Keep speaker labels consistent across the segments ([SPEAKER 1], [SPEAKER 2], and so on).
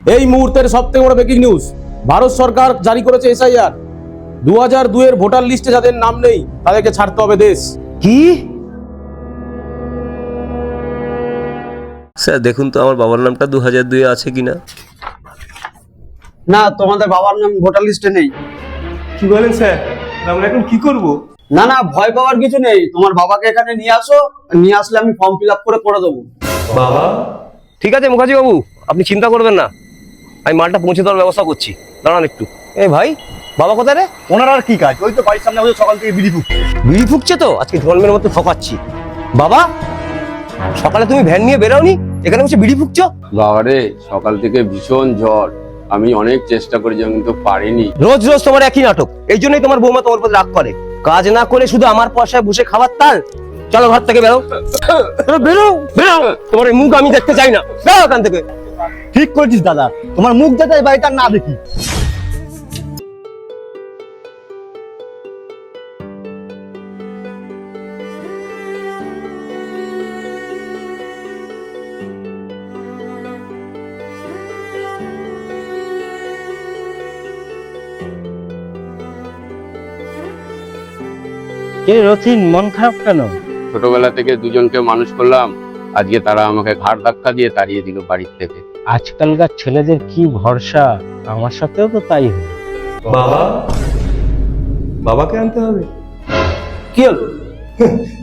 [SPEAKER 1] এই মুহূর্তের সব থেকে বড় ব্রেকিং নিউজ ভারত সরকার জারি করেছে এসআইআর দু হাজার দুয়ের ভোটার লিস্টে যাদের নাম নেই তাদেরকে ছাড়তে হবে দেশ।
[SPEAKER 2] কি? স্যার দেখুন তো আমার বাবার নামটা দু হাজার দুয়ে আছে কিনা।
[SPEAKER 3] না তোমাদের বাবার নাম ভোটার লিস্টে নেই।
[SPEAKER 4] কি বলেন স্যার? আমরা এখন কি করব?
[SPEAKER 3] না না ভয় পাওয়ার কিছু নেই। তোমার বাবাকে এখানে নিয়ে আসো নিয়ে আসলে আমি ফর্ম ফিল আপ করে করে দেবো।
[SPEAKER 4] বাবা?
[SPEAKER 2] ঠিক আছে মুখার্জি বাবু আপনি চিন্তা করবেন না। আমি মালটা পৌঁছে দেওয়ার ব্যবস্থা করছি। দাঁড়ান একটু। এ ভাই বাবা কোথায় রে?
[SPEAKER 5] ওনার আর কি কাজ? ওই তো বাড়ির সামনে বসে সকাল থেকে বিড়ি ফুক
[SPEAKER 2] বিড়ি ফুকছে তো? আজকে জন্মের মতো ঠকাচ্ছি। বাবা সকালে তুমি ভ্যান নিয়ে বেরোনি এখানে বসে বিড়ি ফুকছো?
[SPEAKER 6] বাবা রে সকাল থেকে ভীষণ জ্বর। আমি অনেক চেষ্টা করেছিলাম কিন্তু পারিনি।
[SPEAKER 2] রোজ রোজ তোমার একই নাটক। এই জন্যই তোমার বৌমা তোমার উপর রাগ করে। কাজ না করে শুধু আমার পয়সায় বসে খাবার তাল। চলো ঘর থেকে বেরো বেরো বেরো। তোমার এই মুখ আমি দেখতে চাই না। বেরো ওখান থেকে।
[SPEAKER 5] ঠিক করেছিস দাদা। তোমার মুখ যাতে এই বাড়িটা না দেখি।
[SPEAKER 7] কে রথিন মন খারাপ কেন?
[SPEAKER 6] ছোটবেলা থেকে দুজনকে মানুষ করলাম আজকে তারা আমাকে ঘাড় ধাক্কা দিয়ে তাড়িয়ে দিল বাড়ির থেকে।
[SPEAKER 7] আজকালকার ছেলেদের কি ভরসা? আমার সাথেও তো তাই হলো
[SPEAKER 4] বাবা? বাবাকে আনতে হবে।
[SPEAKER 3] কি হলো?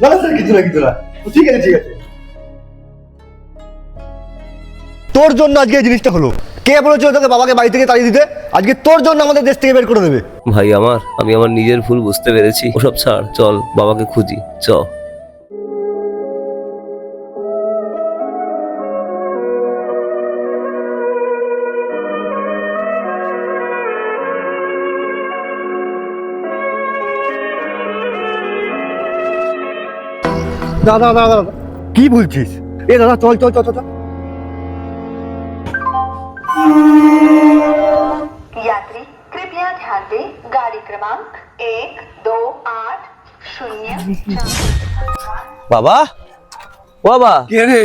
[SPEAKER 5] না স্যার কিছু না কিছু না। ঠিক আছে ঠিক আছে। তোর জন্য আজকে এই জিনিসটা হলো। কে বলেছিল তোকে বাবাকে বাড়ি থেকে তাড়িয়ে দিতে? আজকে তোর জন্য আমাদের দেশ থেকে বের করে দেবে।
[SPEAKER 2] ভাই আমার আমি আমার নিজের ভুল বুঝতে পেরেছি। ওসব ছাড় চল বাবাকে খুঁজি। চ।
[SPEAKER 5] দাদা দাদা দাদা কি বলছিস এ দাদা চল চল চল চল চল।
[SPEAKER 8] यात्री कृपया ध्यान दें गाड़ी क्रमांक एक दो आठ शून्य
[SPEAKER 2] বাবা ও বাবা কে রে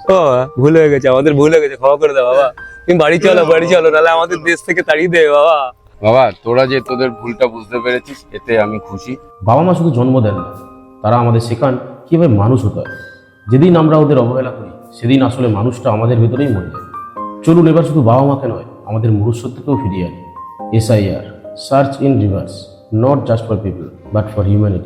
[SPEAKER 2] ও ভুল হয়ে গেছে আমাদের ভুল হয়ে গেছে ক্ষমা করে দাও বাবা তুমি বাড়ি চলো বাড়ি চলো নাহলে আমাদের দেশ থেকে তাড়িয়ে দেবে বাবা
[SPEAKER 6] বাবা তোরা যে তোদের ভুলটা বুঝতে পেরেছিস এতে আমি খুশি
[SPEAKER 1] বাবা মা শুধু জন্ম দেন না তারা আমাদের শেখান কীভাবে মানুষ হতে হয়? যেদিন আমরা ওদের অবহেলা করি, সেদিন আসলে মানুষটা আমাদের ভেতরেই মরে যায়। চলুন, এবার শুধু বাবা মাকে নয়, আমাদের মনুষ্যত্বকেও ফিরিয়ে আনি। SIR search in reverse not just for people but for humanity